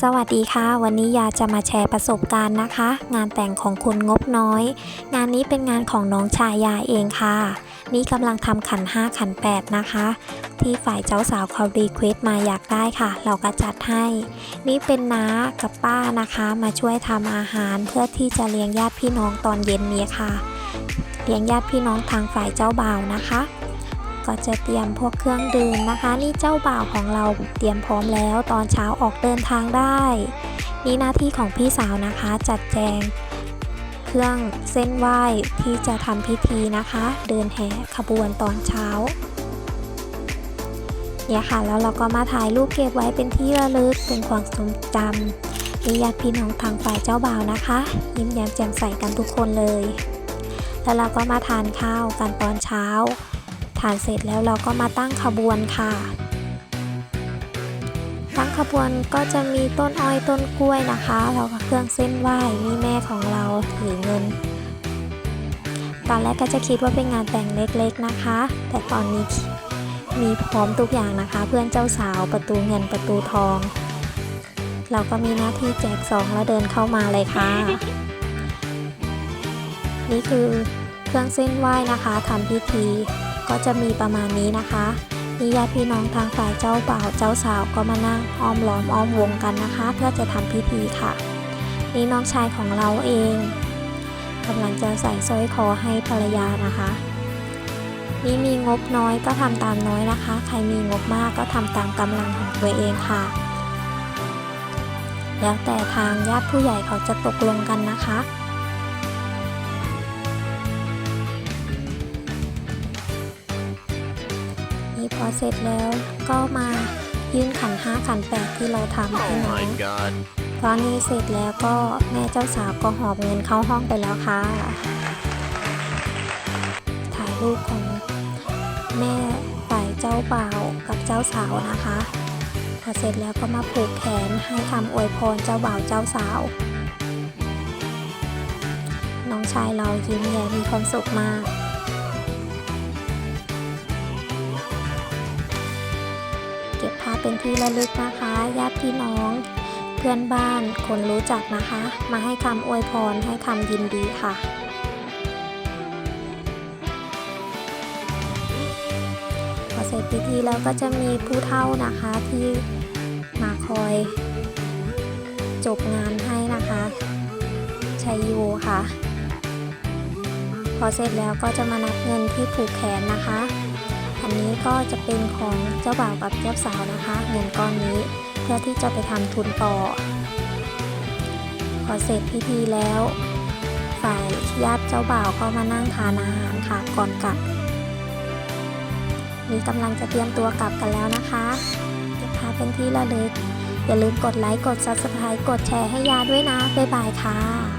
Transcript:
สวัสดีค่ะ วันนี้ยาจะมาแชร์ประสบการณ์นะคะ งานแต่งของคุณงบน้อย งานนี้เป็นงานของน้องชายยาเองค่ะ นี่กำลังทำขัน 5 ขัน 8 นะคะ ที่ฝ่ายเจ้าสาวเขารีเควสมาอยากได้ค่ะ เราก็จัดให้ นี่เป็นน้ากับป้านะคะ มาช่วยทำอาหารเพื่อที่จะเลี้ยงญาติพี่น้องตอนเย็นนี้ค่ะ เลี้ยงญาติพี่น้องทางฝ่ายเจ้าบ่าวนะคะ ก็จะเตรียมพวกเครื่องดื่มนะคะ นี่เจ้าบ่าวของเราเตรียมพร้อมแล้ว ตอนเช้าออกเดินทางได้ นี่หน้าที่ของพี่สาวนะคะจัดแจง เครื่องเส้นไหว้ที่จะทำพิธีนะคะ เดินแห่ขบวนตอนเช้าเนี่ยค่ะแล้วเราก็มาถ่ายรูปเก็บไว้เป็นที่ระลึกเป็นความทรงจำนี่ญาติพี่น้องทางฝ่ายเจ้าบ่าวนะคะ ยิ้มแย้มแจ่มใสกันทุกคนเลย แล้วเราก็มาทานข้าวกันตอนเช้า ทานเสร็จแล้วเราก็มาตั้งขบวนค่ะ ตั้งขบวนก็จะมีต้นอ้อยต้นกล้วยนะคะแล้วก็เครื่องเส้นไหว้มีแม่ของเราถือเงิน ตอนแรกก็จะคิดว่าเป็นงานแต่งเล็กๆนะคะ แต่ตอนนี้มีพร้อมทุกอย่างนะคะ เพื่อนเจ้าสาวประตูเงินประตูทอง เราก็มีหน้าที่แจกซองแล้วเดินเข้ามาเลยค่ะ นี่คือเครื่องเส้นไหว้นะคะทำพิธี ก็จะมีประมาณนี้นะคะนี่ญาติพี่น้องทางฝ่ายเจ้าบ่าวเจ้าสาวก็มานั่งอ้อมล้อมอ้อมวงกันนะคะ เพื่อจะทำพิธีค่ะ นี่น้องชายของเราเองกำลังจะใส่สร้อยคอให้ภรรยานะคะ นี่มีงบน้อยก็ทำตามน้อยนะคะ ใครมีงบมากก็ทำตามกำลังของตัวเองค่ะ แล้วแต่ทางญาติผู้ใหญ่เขาจะตกลงกันนะคะ อเสร็จแล้วก็มายื่นขันห้าขันแปดที่เราทำให้ Oh น้อง my god. ตอนนี้เสร็จแล้วก็แม่เจ้าสาวก็หอบเงินเข้าห้องไปแล้วค่ะ ถ่ายรูปของแม่ฝ่ายเจ้าบ่าวกับเจ้าสาวนะคะพอเสร็จแล้วก็มาผูกแขนให้คำอวยพรเจ้าบ่าวเจ้าสาว น้องชายเรายิ้มแย้มมีความสุขมาก เก็บภาพเป็นที่ระลึกนะคะ ญาติพี่น้อง เพื่อนบ้านคนรู้จักนะคะ มาให้คำอวยพรให้คำยินดีค่ะพอเสร็จพิธีแล้วก็จะมีผู้เฒ่านะคะที่มาคอยจบงานให้นะคะชัยโยค่ะ พอเสร็จแล้วก็จะมานับเงินที่ผูกแขนนะคะ ก็จะเป็นของเจ้าบ่าวกับเจ้าสาวนะคะ เงินก้อนนี้เพื่อที่จะไปทำทุนต่อ พอเสร็จพิธีแล้ว ฝ่ายญาติเจ้าบ่าวก็มานั่งทานอาหารค่ะก่อนกลับนี่กำลังจะเตรียมตัวกลับกันแล้วนะคะเก็บภาพเป็นที่ระลึก อย่าลืมกดไลค์ กด subscribe กดแชร์ให้ยาด้วยนะ บ๊ายบายค่ะ